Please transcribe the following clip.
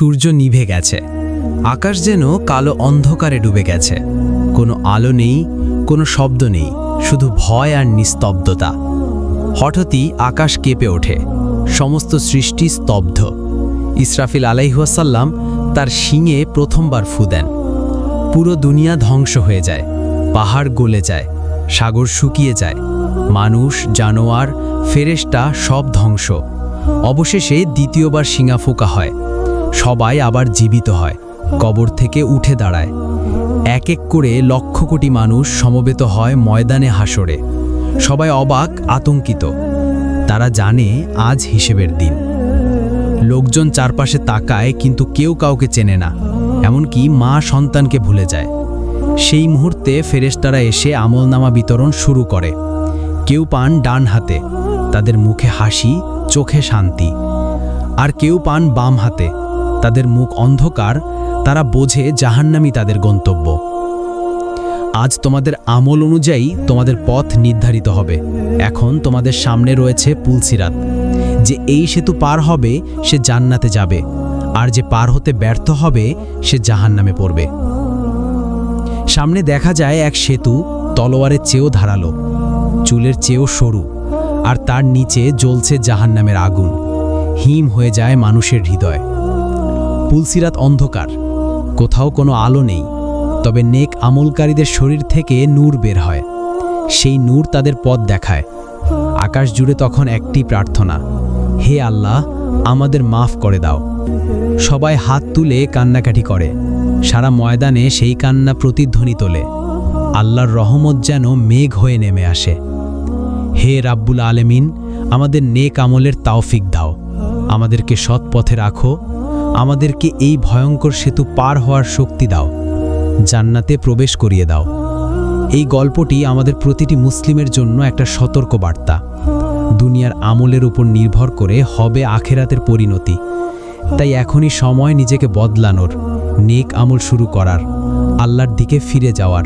সূর্য নিভে গেছে। আকাশ যেন কালো অন্ধকারে ডুবে গেছে। কোনো আলো নেই, কোনো শব্দ নেই, শুধু ভয় আর নিস্তব্ধতা। হঠাৎই আকাশ কেঁপে ওঠে। সমস্ত সৃষ্টি স্তব্ধ। ইসরাফিল আলাইহাসাল্লাম তার শিঙে প্রথমবার ফু দেন। পুরো দুনিয়া ধ্বংস হয়ে যায়। পাহাড় গলে যায়। সাগর শুকিয়ে যায়। মানুষ, জানোয়ার, ফেরেশতা সব ধ্বংস। অবশেষে দ্বিতীয়বার শিঙা ফোকা হয়। সবাই আবার জীবিত হয়, কবর থেকে উঠে দাঁড়ায়। এক এক করে লক্ষ কোটি মানুষ সমবেত হয় ময়দানে হাসরে সবাই অবাক, আতঙ্কিত। তারা জানে আজ হিসেবের দিন। লোকজন চারপাশে তাকায়, কিন্তু কেউ কাউকে চেনে না। এমনকি মা সন্তানকে ভুলে যায়। সেই মুহূর্তে ফেরেশতারা এসে আমলনামা বিতরণ শুরু করে। কেউ পান ডান হাতে, তাদের মুখে হাসি, চোখে শান্তি। আর কেউ পান বাম হাতে। তাদের মুখ অন্ধকার, তারা বোঝে জাহান্নামি তাদের গন্তব্য। আজ তোমাদের আমল অনুযায়ী তোমাদের পথ নির্ধারিত হবে। এখন তোমাদের সামনে রয়েছে পুলসিরাত। যে এই সেতু পার হবে, সে জান্নাতে যাবে। আর যে পার হতে ব্যর্থ হবে, সে জাহান্নামে পড়বে। সামনে দেখা যায় এক সেতু তলোয়ারের চেয়েও ধারালো, চুলের চেয়েও সরু, আর তার নিচে জ্বলছে জাহান্নামের আগুন। হিম হয়ে যায় মানুষের হৃদয়। পুলসিরাত অন্ধকার। কোথাও কোনো আলো নেই, তবে নেক আমলকারীদের শরীর থেকে নূর বের হয়। সেই নূর তাদের পথ দেখায়। আকাশ জুড়ে তখন একটি প্রার্থনা, হে আল্লাহ, আমাদের মাফ করে দাও। সবাই হাত তুলে কান্নাকাটি করে। সারা ময়দানে সেই কান্না প্রতিধ্বনি তোলে। আল্লাহর রহমত যেন মেঘ হয়ে নেমে আসে। হে রাব্বুল আলেমিন, আমাদের নেক আমলের তাওফিক দাও। আমাদেরকে সৎ পথে রাখো আমাদেরকে এই ভয়ঙ্কর সেতু পার হওয়ার শক্তি দাও। জান্নাতে প্রবেশ করিয়ে দাও। এই গল্পটি আমাদের প্রতিটি মুসলিমের জন্য একটা সতর্ক বার্তা দুনিয়ার আমলের উপর নির্ভর করে হবে আখেরাতের পরিণতি। তাই এখনই সময় নিজেকে বদলানোর, নেক আমল শুরু করার, আল্লাহর দিকে ফিরে যাওয়ার।